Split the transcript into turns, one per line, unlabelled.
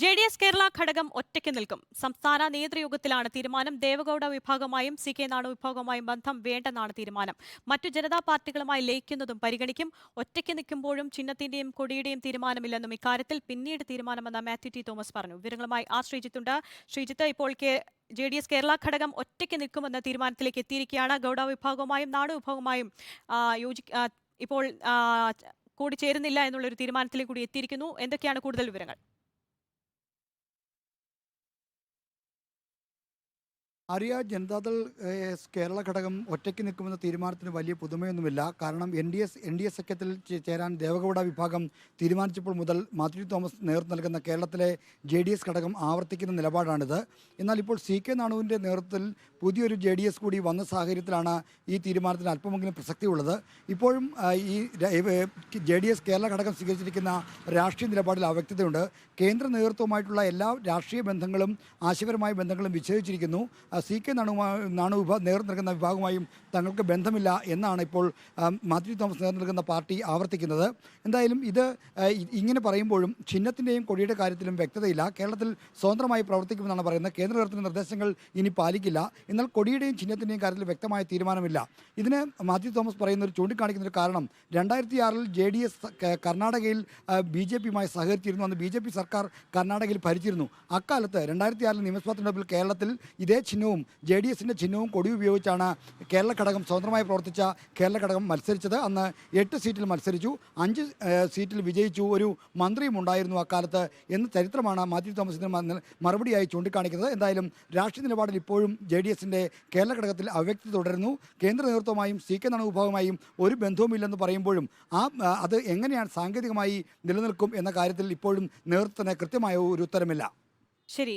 J D S Kerala ഘടകം ഒറ്റയ്ക്ക് നിൽക്കും. സംസ്ഥാന നേതൃയോഗത്തിലാണ് തീരുമാനം. ദേവഗൌഡ വിഭാഗമായും സി കെ നാണു വിഭാഗമായും ബന്ധം വേണ്ടെന്നാണ് തീരുമാനം. മറ്റു ജനതാ പാർട്ടികളുമായി ലയിക്കുന്നതും പരിഗണിക്കും. ഒറ്റയ്ക്ക് നിൽക്കുമ്പോഴും ചിഹ്നത്തിന്റെയും കൊടിയുടെയും തീരുമാനമില്ലെന്നും ഇക്കാര്യത്തിൽ പിന്നീട് തീരുമാനമെന്ന് മാത്യു ടി തോമസ് പറഞ്ഞു. വിവരങ്ങളുമായി ആ ശ്രീജിത്തുണ്ട്. ശ്രീജിത്ത് ഇപ്പോൾ ജെ ഡി എസ് കേരള ഘടകം ഒറ്റയ്ക്ക് നിൽക്കുമെന്ന തീരുമാനത്തിലേക്ക് എത്തിയിരിക്കുകയാണ്. ഗൌഡ വിഭാഗവുമായും നാടു വിഭാഗവുമായും യോജി ഇപ്പോൾ കൂടി ചേരുന്നില്ല എന്നുള്ളൊരു തീരുമാനത്തിലേക്ക് കൂടി എത്തിയിരിക്കുന്നു. എന്തൊക്കെയാണ് കൂടുതൽ വിവരങ്ങൾ?
ആര്യ ജനതാദൾ കേരള ഘടകം ഒറ്റയ്ക്ക് നിൽക്കുമെന്ന തീരുമാനത്തിന് വലിയ പുതുമയൊന്നുമില്ല. കാരണം N D S N D S സഖ്യത്തിൽ ചേരാൻ ദേവഗൌഡ വിഭാഗം തീരുമാനിച്ചപ്പോൾ മുതൽ മാത്യു തോമസ് നേതൃത്വം നൽകുന്ന കേരളത്തിലെ ജെ ഡി എസ് ഘടകം ആവർത്തിക്കുന്ന നിലപാടാണിത്. എന്നാൽ ഇപ്പോൾ സി കെ നാണുവിന്റെ നേതൃത്വത്തിൽ പുതിയൊരു ജെ ഡി എസ് കൂടി വന്ന സാഹചര്യത്തിലാണ് ഈ തീരുമാനത്തിന് അല്പമെങ്കിലും പ്രസക്തി ഉള്ളത് ഇപ്പോഴും ഈ ജെ ഡി എസ് കേരള ഘടകം സ്വീകരിച്ചിരിക്കുന്ന രാഷ്ട്രീയ നിലപാടിൽ അവ്യക്തതയുണ്ട്. കേന്ദ്ര നേതൃത്വവുമായിട്ടുള്ള എല്ലാ രാഷ്ട്രീയ ബന്ധങ്ങളും ആശയപരമായ ബന്ധങ്ങളും വിച്ഛേദിച്ചിരിക്കുന്നു. സി കെ നാണുമായി നാണു വിഭാ നേതൃത്വം നൽകുന്ന വിഭാഗവുമായും തങ്ങൾക്ക് ബന്ധമില്ല എന്നാണ് ഇപ്പോൾ മാത്യു തോമസ് നേതൃത്വം നൽകുന്ന പാർട്ടി ആവർത്തിക്കുന്നത്. എന്തായാലും ഇത് ഇങ്ങനെ പറയുമ്പോഴും ചിഹ്നത്തിന്റെയും കൊടിയുടെ കാര്യത്തിലും വ്യക്തതയില്ല. കേരളത്തിൽ സ്വതന്ത്രമായി പ്രവർത്തിക്കുമെന്നാണ് പറയുന്നത്. കേന്ദ്ര നേതൃത്വത്തിന്റെ നിർദ്ദേശങ്ങൾ ഇനി പാലിക്കില്ല. എന്നാൽ കൊടിയുടെയും ചിഹ്നത്തിന്റെയും കാര്യത്തിൽ വ്യക്തമായ തീരുമാനമില്ല. ഇതിന് മാത്യു തോമസ് പറയുന്ന ഒരു ചൂണ്ടിക്കാണിക്കുന്ന ഒരു കാരണം രണ്ടായിരത്തി ആറിൽ ജെ ഡി എസ് കർണാടകയിൽ ബി ജെ പിയുമായി സഹകരിച്ചിരുന്നു അന്ന് ബി ജെ പി സർക്കാർ കർണാടകയിൽ ഭരിച്ചിരുന്നു. അക്കാലത്ത് രണ്ടായിരത്തി ആറിൽ നിയമസഭാ തെരഞ്ഞെടുപ്പിൽ കേരളത്തിൽ ഇതേ ചിഹ്നവും ജെ ഡി എസിന്റെ ചിഹ്നവും കൊടി ഉപയോഗിച്ചാണ് കേരള ഘടകം സ്വതന്ത്രമായി പ്രവർത്തിച്ച കേരള ഘടകം മത്സരിച്ചത്. അന്ന് എട്ട് സീറ്റിൽ മത്സരിച്ചു. അഞ്ച് സീറ്റിൽ വിജയിച്ചു. ഒരു മന്ത്രിയും ഉണ്ടായിരുന്നു അക്കാലത്ത് എന്ന ചരിത്രമാണ് മാത്യു തോമസിന് മറുപടിയായി ചൂണ്ടിക്കാണിക്കുന്നത്. എന്തായാലും രാഷ്ട്രീയ നിലപാടിൽ ഇപ്പോഴും ജെ ഡി എസിന്റെ കേരള ഘടകത്തിൽ അവ്യക്തത തുടരുന്നു. കേന്ദ്ര നേതൃത്വമായും സി കെ നണുവിഭാഗമായും ഒരു ബന്ധവുമില്ലെന്ന് പറയുമ്പോഴും ആ, അത് എങ്ങനെയാണ് സാങ്കേതികമായി നിലനിൽക്കും എന്ന കാര്യത്തിൽ ഇപ്പോഴും നേതൃത്വത്തിന് കൃത്യമായ ഒരു ഉത്തരമില്ല.
ശരി.